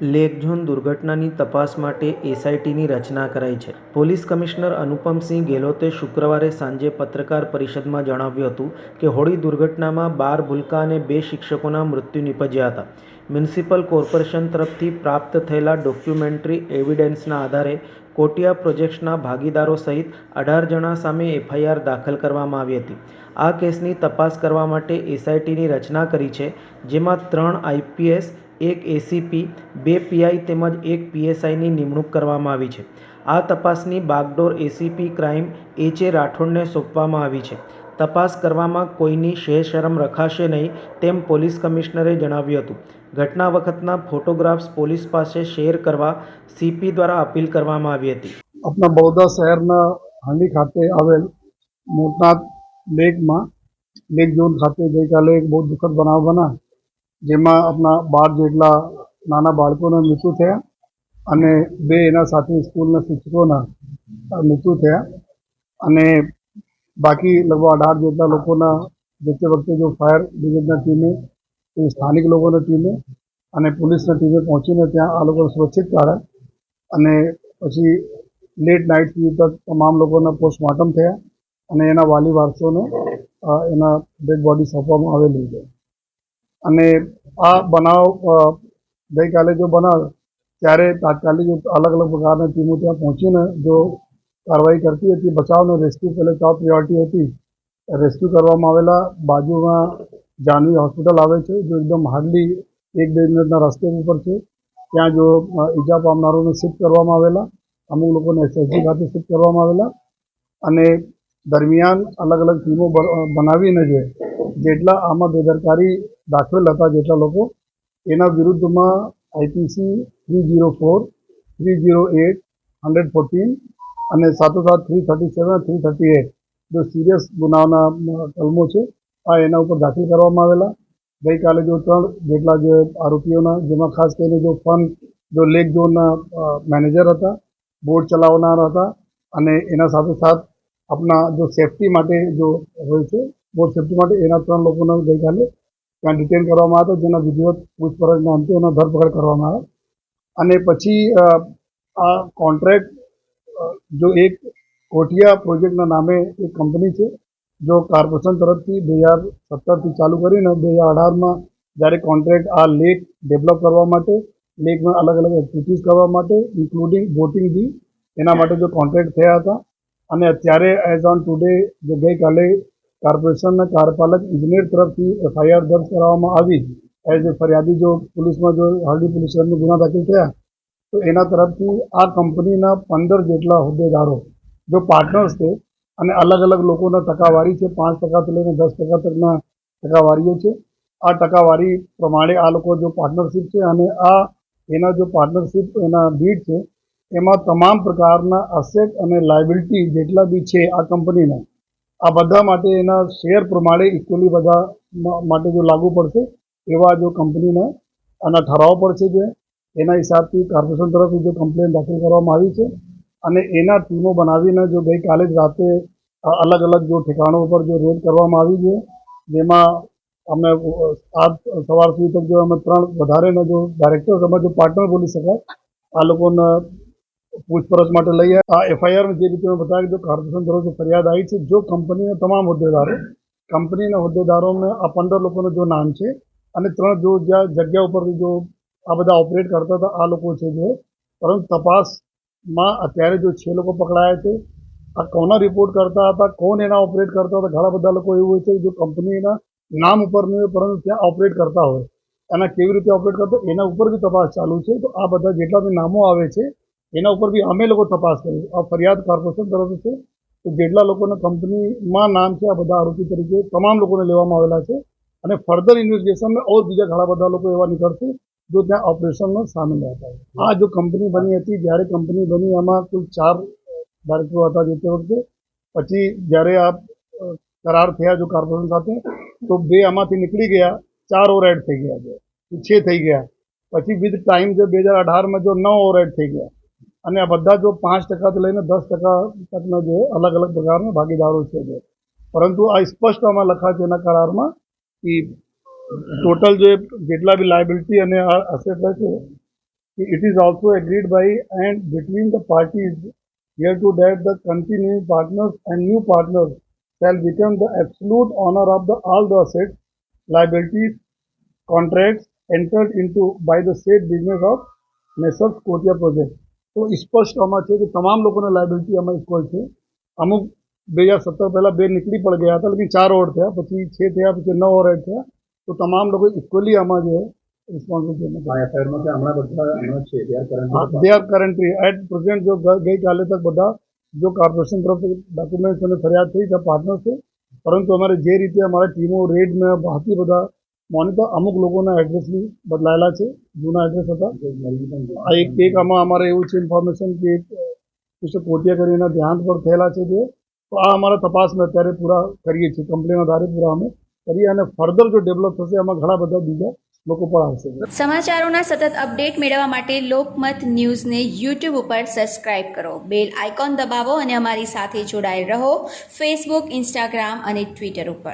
Lake zone દુર્ઘટનાની તપાસ માટે એસઆઈટીની રચના કરાઈ છે. પોલીસ કમિશનર અનુપમસિંહ ગેહલોતે શુક્રવારે સાંજે પત્રકાર પરિષદમાં જણાવ્યું હતું કે હોળી દુર્ઘટનામાં બાર ભૂલકા અને બે શિક્ષકોના મૃત્યુ નિપજ્યા હતા. મ્યુનિસિપલ કોર્પોરેશન તરફથી પ્રાપ્ત થયેલા ડોક્યુમેન્ટરી એવિડન્સના આધારે કોટિયા પ્રોજેક્ટ્સના ભાગીદારો સહિત અઢાર જણા સામે એફઆઈઆર દાખલ કરવામાં આવી હતી. આ કેસની તપાસ કરવા માટે એસઆઈટીની રચના કરી છે, જેમાં ત્રણ આઈપીએસ એક એસીપી બે પીઆઈ તેમજ એક પીએસઆઈની નિમણૂક કરવામાં આવી છે. આ તપાસની બાગડોર એસીપી ક્રાઇમ એચ એ રાઠોડને સોંપવામાં આવી છે. તપાસ કરવામાં કોઈની શેરશરમ રખાશે નહીં તેમ પોલીસ કમિશનરે જણાવ્યું હતું. ઘટના વખતના ફોટોગ્રાફ્સ પોલીસ પાસે શેર કરવા સીપી દ્વારા અપીલ કરવામાં આવી હતી. આપણા બરોડા શહેરના હાંડી ખાતે આવેલ મોટનાથ લેકમાં, લેક ઝોન ખાતે ગઈકાલે એક બહુ દુઃખદ બનાવ બના જેમાં આપણા બાર જેટલા નાના બાળકોના મૃત્યુ થયા અને બે એના સાથે સ્કૂલના શિક્ષકોના મૃત્યુ થયા. અને બાકી લગભગ અઢાર જેટલા લોકોના જે વખતે જો ફાયર બ્રિગેડના ટીમે સ્થાનિક લોકોની ટીમે અને પોલીસના ટીમે પહોંચીને ત્યાં આ લોકોને સુરક્ષિત કાઢ્યા અને પછી લેટ નાઇટ સુધી તક તમામ લોકોના પોસ્ટમોર્ટમ થયા અને એના વાલી વારસોને એના ડેડ બોડી સોંપવામાં આવેલી છે. અને આ બનાવ ગઈકાલે જો બનાવ, ત્યારે તાત્કાલિક અલગ અલગ પ્રકારની ટીમો ત્યાં પહોંચીને જો કાર્યવાહી કરતી હતી, બચાવને રેસ્ક્યુ પહેલે ટોપ પ્રિયોરિટી હતી રેસ્ક્યુ કરવામાં આવેલા બાજુમાં જાનવી હોસ્પિટલ આવે છે, જો એકદમ હાર્ડલી એક બે મિનિટના રસ્તે ઉપર છે, ત્યાં જો ઈજા પામનારોને શિફ્ટ કરવામાં આવેલા, અમુક લોકોને એસએસજી ખાતે શિફ્ટ કરવામાં આવેલા, અને દરમિયાન અલગ અલગ ટીમો બનાવીને જે જેટલા આમાં બેદરકારી દાખવેલ હતા જેટલા લોકો, એના વિરુદ્ધમાં IPC three zero four three zero eight hundred fourteen અને સાથોસાથ three thirty seven three thirty eight જો સિરિયસ ગુનાઓના કલમો છે, આ એના ઉપર દાખલ કરવામાં આવેલા. ગઈકાલે જો ત્રણ જેટલા જે આરોપીઓના, જેમાં ખાસ કરીને જો ફન જો લેક ઝોનના મેનેજર હતા બોટ ચલાવનાર હતા અને એના સાથે સાથ આપણા જો સેફટી માટે જો હોય છે બોટ સેફટી માટે એના ત્રણ લોકોને ગઈકાલે ત્યાં ડિટેન કરવામાં આવ્યા જેના વિધિવત પૂછપરછના અંતે એનો ધરપકડ કરવામાં આવ્યા. અને પછી આ કોન્ટ્રાક્ટ જો એક કોઠિયા પ્રોજેક્ટના નામે એક કંપની છે, જો કોર્પોરેશન તરફથી બે હજાર સત્તરથી ચાલુ કરીને બે હજાર અઢારમાં જ્યારે કોન્ટ્રાક્ટ આ લેક ડેવલપ કરવા માટે લેકમાં અલગ અલગ એક્ટિવિટીઝ કરવા માટે ઇન્ક્લુડિંગ બોટિંગ બી એના માટે જો કોન્ટ્રાક્ટ થયા હતા. અને અત્યારે એઝ ઓન ટુડે જે ગઈકાલે કોર્પોરેશનના કાર્યપાલક ઇજનેર તરફથી એફઆઈઆર દર્જ કરવામાં આવી. એઝ એ ફરિયાદી જો પોલીસમાં જો હરડી પોલીસ ગુના દાખલ થયા, તો એના તરફથી આ કંપનીના પંદર જેટલા હોદ્દેદારો, જો પાર્ટનર્સ છે, અને અલગ અલગ લોકોના ટકાવારી છે, પાંચ ટકાથી લઈને દસ ટકા તકના ટકાવારીઓ છે. આ ટકાવારી પ્રમાણે આ લોકો જો પાર્ટનરશિપ છે અને આ એના જો પાર્ટનરશિપ એના બીડ છે, એમાં તમામ પ્રકારના અસેટ અને લાયબિલિટી જેટલા બી છે આ કંપનીના આ બધા માટે એના શેર પ્રમાણે ઇક્વલી બધા માટે જો લાગુ પડશે, એવા જો કંપનીને આના ઠરાવ પડશે જે, એના હિસાબથી કોર્પોરેશન તરફથી જો કમ્પ્લેન દાખલ કરવામાં આવી છે અને એના ટીમો બનાવીને જો ગઈકાલે જ રાતે અલગ અલગ જો ઠેકાણો ઉપર જો રેડ કરવામાં આવી છે, જેમાં અમે આજ સવાર સુધી તક જો અમે ત્રણ વધારેના જો ડાયરેક્ટર અમે જો પાર્ટનર બોલી શકાય, આ લોકોને પૂછપરછ માટે લઈ આવ્યા. આ એફઆઈઆરમાં જે રીતે મેં બતાવ્યું કે કોર્પોરેશન તરફથી ફરિયાદ આવી છે. જો કંપનીના તમામ હોદ્દેદારો, કંપનીના હોદ્દેદારોને આ પંદર લોકોનું જો નામ છે, અને ત્રણ જો જ્યાં જગ્યા ઉપરથી જો આ બધા ઓપરેટ કરતા હતા, આ લોકો છે જે, પરંતુ તપાસમાં અત્યારે જો છે લોકો પકડાયા છે, આ કોના રિપોર્ટ કરતા હતા, કોણ એના ઓપરેટ કરતા હતા, ઘણા બધા લોકો એવું હોય છે જો કંપનીના નામ ઉપર નહીં હોય, પરંતુ ત્યાં ઓપરેટ કરતા હોય. એના કેવી રીતે ઓપરેટ કરતા એના ઉપર બી તપાસ ચાલુ છે. તો આ બધા જેટલા બી નામો આવે છે એના ઉપર બી અમે લોકો તપાસ કરી. આ ફરિયાદ કોર્પોરેશન તરફ છે તો જેટલા લોકોના કંપનીમાં નામ છે આ બધા આરોપી તરીકે, તમામ લોકોને લેવામાં આવેલા છે અને ફર્ધર ઇન્વેસ્ટિગેશનમાં ઓર બીજા ઘણા બધા લોકો એવા નીકળશે જો ત્યાં ઓપરેશનમાં સામેલ હતા આ જો કંપની બની હતી, જ્યારે કંપની બની એમાં કુલ ચાર ડાયરેક્ટરો હતા જે તે વખતે. પછી જ્યારે આ કરાર થયા જો કોર્પોરેશન સાથે, તો બે આમાંથી નીકળી ગયા, ચાર ઓવર એડ થઈ ગયા છે. છ થઈ ગયા. પછી વિથ ટાઈમ જે બે હજાર અઢારમાં જો નવ એડ થઈ ગયા. અને આ બધા જો પાંચ ટકાથી લઈને દસ ટકા તકના જે અલગ અલગ પ્રકારના ભાગીદારો છે જે પરંતુ આ સ્પષ્ટ આમાં લખા છે એના કરારમાં કે ટોટલ જે જેટલા બી લાયબિલિટી અને અસેટ છે it is also agreed by and between the parties here to that the continuing partners and new partners shall become the absolute owner of the all the assets, liabilities, contracts entered into by the said business of Messrs Kotia Project તો સ્પષ્ટ આમાં છે કે તમામ લોકોને liability આમાં equal છે. અમુક બે હજાર સત્તર પહેલાં બે નીકળી પણ ગયા હતા લેકિન ચાર ઓવર થયા પછી છ થયા પછી નવ ઓવર થયા. તો તમામ લોકો ઇક્વલી આમાં જે responsibility are currently at present જો ગઈકાલે તક બધા જો કોર્પોરેશન તરફથી ડોક્યુમેન્ટ્સ અને ફરિયાદ થઈ છે પાર્ટનર છે પરંતુ અમારે જે રીતે અમારી ટીમો રેડમાં બહારથી બધા મોનિટર અમુક લોકોના એડ્રેસ બી બદલાયેલા છે, જૂના એડ્રેસ હતા. આ એક એક આમાં અમારે એવું છે ઇન્ફોર્મેશન કે એક મિસ્ટર કોટિયા કરીને ધ્યાન પર થયેલા છે જે. તો આ અમારા તપાસને અત્યારે પૂરા કરીએ છીએ કમ્પ્લેન આધારે પૂરા અમે કરીએ અને ફર્ધર જો ડેવલપ થશે એમાં ઘણા બધા બીજા લોકો પણ આવશે. સમાચારોના સતત અપડેટ મેળવવા માટે લોકમત ન્યૂઝને યુટ્યુબ ઉપર સબસ્ક્રાઇબ કરો. બેલ આઇકોન દબાવો અને અમારી સાથે જોડાયેલ રહો. ફેસબુક ઇન્સ્ટાગ્રામ અને ટ્વિટર ઉપર.